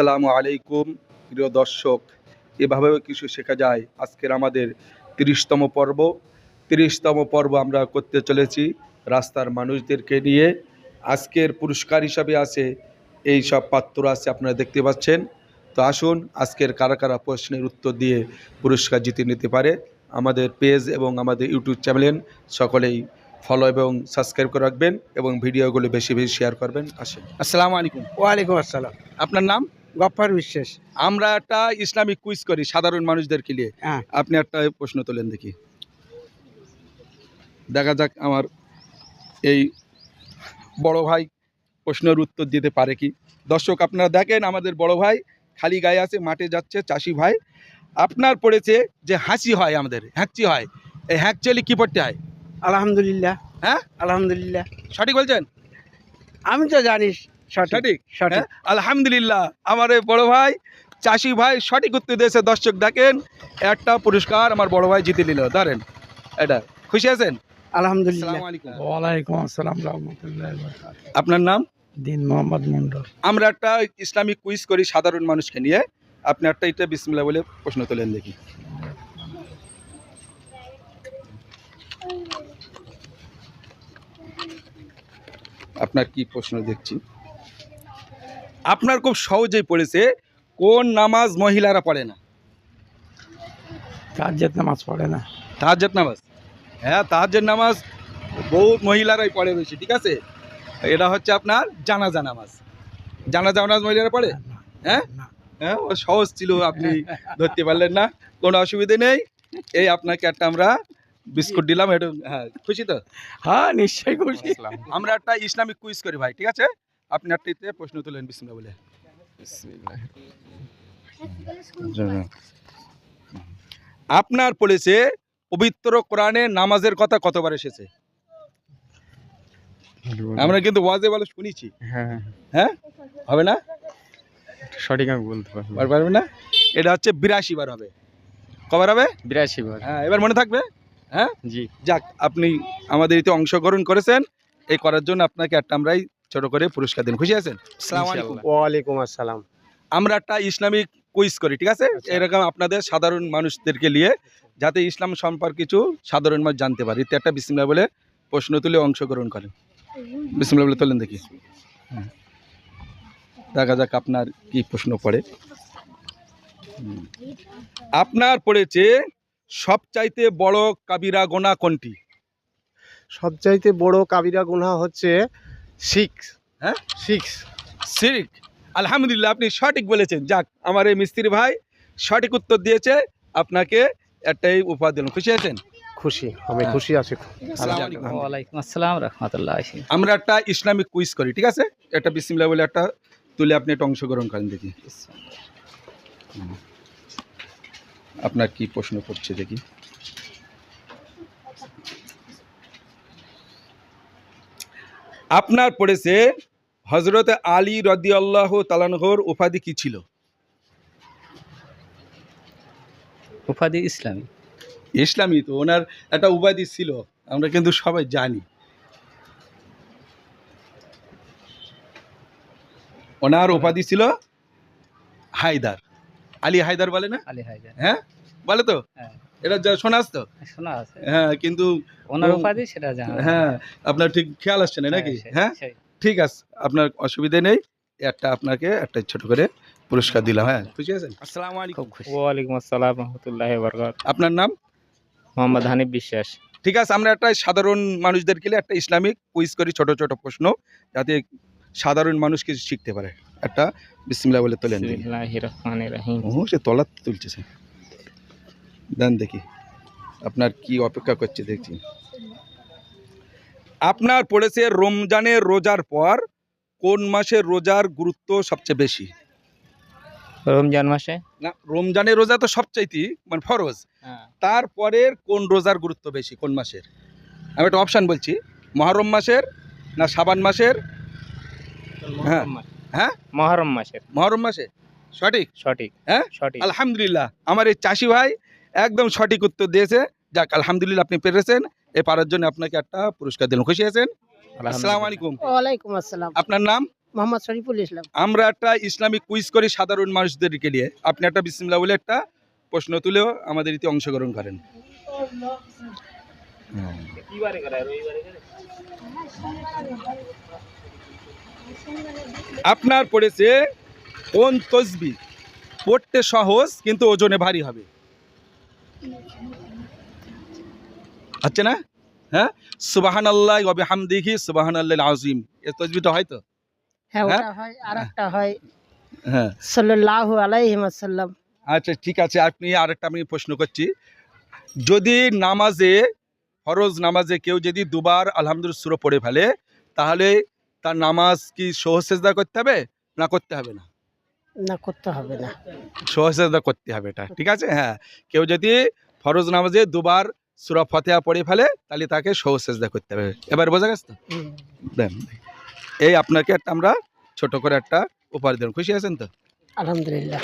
আসসালামু আলাইকুম প্রিয় দর্শক। এভাবেও কিছু শেখা যায়। আজকের আমাদের তিরিশতম পর্ব। তিরিশতম পর্ব আমরা করতে চলেছি রাস্তার মানুষদেরকে নিয়ে। আজকের পুরস্কার হিসাবে আছে এই সব পাত্র আছে আপনারা দেখতে পাচ্ছেন। তো আসুন আজকের কারা কারা প্রশ্নের উত্তর দিয়ে পুরস্কার জিতে নিতে পারে আমাদের পেজ এবং আমাদের ইউটিউব চ্যানেল সকলেই ফলো এবং সাবস্ক্রাইব করে রাখবেন এবং ভিডিওগুলো বেশি বেশি শেয়ার করবেন। আসেন। আসসালামু আলাইকুম। ওয়ালাইকুম আসসালাম। আপনার নাম? গফ্ফার বিশ্বাস। আমরা একটা ইসলামিক কুইজ করি সাধারণ মানুষদেরকে নিয়ে। হ্যাঁ। আপনি একটা প্রশ্ন তোলেন দেখি। দেখা যাক আমার এই বড় ভাই প্রশ্নের উত্তর দিতে পারে কি। দর্শক আপনারা দেখেন আমাদের বড় ভাই খালি গায়ে আছে মাঠে যাচ্ছে চাষি ভাই। আপনার পড়েছে যে হাসি হয় আমাদের হ্যাঁকচি হয়। এই হ্যাঁকচলি কি পড়তে হয়? আলহামদুলিল্লাহ। হ্যাঁ? আলহামদুলিল্লাহ। সঠিক বলছেন? আমি তো জানিস সঠিক সঠিক? হ্যাঁ? আলহামদুলিল্লাহ। আমার এই বড় ভাই চাষি ভাই সঠিক উত্তর দিয়েছে। দর্শক দেখেন একটা পুরস্কার আমার বড় ভাই জিতে নিল। ধরেন এটা। খুশি আছেন? আলহামদুলিল্লাহ। ওয়ালাইকুম আসসালাম আপনার নাম? দিন মোহাম্মদ মন্ডল আমরা একটা ইসলামিক কুইজ করি সাধারণ মানুষকে নিয়ে। আপনি একটা এটা বিসমিল্লাহ বলে প্রশ্ন তোলেন দেখি। আপনার কি প্রশ্ন দেখছি? আপনার খুব সহজেই পড়েছে কোন নামাজ মহিলারা পড়ে না? কাজের নামাজ পড়ে না। তাহাজ্জাত নামাজ? হ্যাঁ তাহাজ্জাত নামাজ বহু মহিলারাই পড়ে বেশি ঠিক আছে? এটা হচ্ছে আপনার জানাজা নামাজ। জানাজা নামাজ মহিলারা পড়ে? হ্যাঁ? না। হ্যাঁ ও সহজ ছিল আপনি ধরতে পারলেন না। কোনো অসুবিধে নেই। এই আপনাকে একটা আমরা বিস্কুট দিলাম এটা হ্যাঁ খুশি তো? হ্যাঁ নিশ্চয়ই খুশি। আমরা একটা ইসলামিক কুইজ করি ভাই ঠিক আছে? আপনি ইতে প্রশ্ন তুলেন বিসমিল্লাহ বলে। আপনার পড়েছে পবিত্র কোরআনে নামাজের কথা কতবার এসেছে? আমরা কিন্তু ওয়াজে বলে শুনেছি। হ্যাঁ হ্যাঁ। হবে না? সঠিক আমি বলতে পারব পারবে না? এটা হচ্ছে বিরাশি বার হবে। কবার হবে? বিরাশি বার। হ্যাঁ এবার মনে থাকবে? হ্যাঁ? জি। যাক আপনি আমাদের এতে অংশগ্রহণ করেছেন। এই করার জন্য আপনাকে একটা আমরাই ছোট করে পুরস্কার দিন। খুশি আছেন? ওয়ালাইকুম আসসালাম। আমরা একটা ইসলামিক কুইজ করি ঠিক আছে? এরকম আপনাদের সাধারণ মানুষদেরকে নিয়ে যাতে ইসলাম সম্পর্কে কিছু সাধারণ মানুষ জানতে পারি। এতে একটা বিসমিল্লাহ বলে প্রশ্ন তুলে অংশগ্রহণ করেন। বিসমিল্লাহ বলে তোলেন দেখি। হ্যাঁ। দেখা যাক আপনার কি প্রশ্ন পড়ে। আপনার পড়েছে সবচাইতে বড় কাবিরা গোনা কোনটি? সবচাইতে বড় কাবিরা গোনা হচ্ছে সিক্স হ্যাঁ? সিক্স শিরিক আলহামদুলিল্লাহ আপনি সঠিক বলেছেন। যাক আমার এই মিস্ত্রি ভাই সঠিক উত্তর দিয়েছে। আপনাকে একটাই উপহার দিলাম। খুশি আছেন? খুশি আমি হ্যাঁ। খুশি আছি। ওয়ালাইকুম আসসালাম রহমতুল্লাহ। আমরা একটা ইসলামিক কুইজ করি ঠিক আছে? একটা বিসমিল্লাহ বলে একটা তুলে আপনি একটা অংশগ্রহণ করেন দেখি। আপনার কি প্রশ্ন করছে দেখি। আপনার পড়েছে হজরত আলী রদিয়াল্লাহ তালানহর উপাধি কি ছিল? উপাধি ইসলামী। ইসলামী তো ওনার একটা উপাধি ছিল আমরা কিন্তু সবাই জানি। ওনার উপাধি ছিল হায়দার। আলী হায়দার বলে না? আলী হায়দার। হ্যাঁ? বলে তো? হ্যাঁ। এটা যা শোনাস তো? শোনা আছে। হ্যাঁ কিন্তু ওনার উপাধি সেটা জানা হ্যাঁ আপনার ঠিক খেয়াল আসছে না নাকি? হ্যাঁ? ঠিক আছে আপনার অসুবিধে নেই। একটা আপনাকে একটা ছোট করে পুরস্কার দিলাম হ্যাঁ খুশি আছেন? আসসালামু আলাইকুম। ওয়ালাইকুম আসসালাম রহমতুল্লাহ বরকাত আপনার নাম? মোহাম্মদ হানিফ বিশ্বাস। ঠিক আছে আমরা একটা সাধারণ মানুষদের নিয়ে একটা ইসলামিক কুইজ করি ছোট ছোট প্রশ্ন যাতে সাধারণ মানুষ কিছু শিখতে পারে। একটা বিসমিল্লাহ বলে তোলেন দেখি বিসমিল্লাহির রহমানির রহিম। ও সে তলা তুলছে। দেন দেখি। আপনার কি অপেক্ষা করছে দেখছি। আপনার পড়েছে রমজানের রোজার পর কোন মাসের রোজার গুরুত্ব সবচেয়ে বেশি? রমজান মাসে? না রমজানের রোজা তো সবচাইতে মানে ফরজ। হ্যাঁ। তারপরের কোন রোজার গুরুত্ব বেশি কোন মাসের? আমি একটা অপশান বলছি মহরম মাসের না সাবান মাসের? হ্যাঁ। হ্যাঁ? মহরম মাসের। মহরম মাসে? সঠিক? সঠিক। হ্যাঁ? সঠিক। আলহামদুলিল্লাহ। আমার এই চাষি ভাই একদম সঠিক উত্তর দিয়েছে। যাক আলহামদুলিল্লাহ আপনি পেরেছেন। এ পারার জন্য আপনাকে একটা পুরস্কার দিলাম। খুশি আছেন? আসসালামু আলাইকুম। ওয়ালাইকুম আসসালাম। আপনার নাম? মোহাম্মদ শরীফুল ইসলাম। আমরা একটা ইসলামিক কুইজ করি সাধারণ মানুষদেরকে নিয়ে। আপনি একটা বিসমিল্লা বলে একটা প্রশ্ন তুলেও আমাদের ইতি অংশগ্রহণ করেন। আপনার পড়েছে কোন তসবি? পড়তে সহজ কিন্তু ওজনে ভারী হবে। আচ্ছা না? হ্যাঁ? সুবাহান আল্লাহ গবে হামদিহি সুবাহান আল্লাহ আজিম এ তসবিটা হ্যাঁ হ্যাঁ? ওটা হয় আর একটা হয়। হ্যাঁ। সাল্লাল্লাহু আলাইহি ওয়াসাল্লাম। আচ্ছা ঠিক আছে আপনি আরেকটা আমি প্রশ্ন করছি। যদি নামাজে ফরজ নামাজে কেউ যদি দুবার আলহামদুলিল্লাহ সুরো পড়ে ফেলে তাহলে তার নামাজ কি সহসেজদা করতে হবে? না করতে হবে না? না করতে হবে না। করতে হবে এটা ঠিক আছে? হ্যাঁ কেউ যদি ফরজ নামাজে দুবার সুরা ফতেহা পড়ে ফেলে তাহলে তাকে সহসেজদা করতে হবে। এবার বোঝা গেছে তো। এই আপনাকে একটা আমরা ছোট করে একটা উপহার দেন খুশি আছেন তো? আলহামদুলিল্লাহ।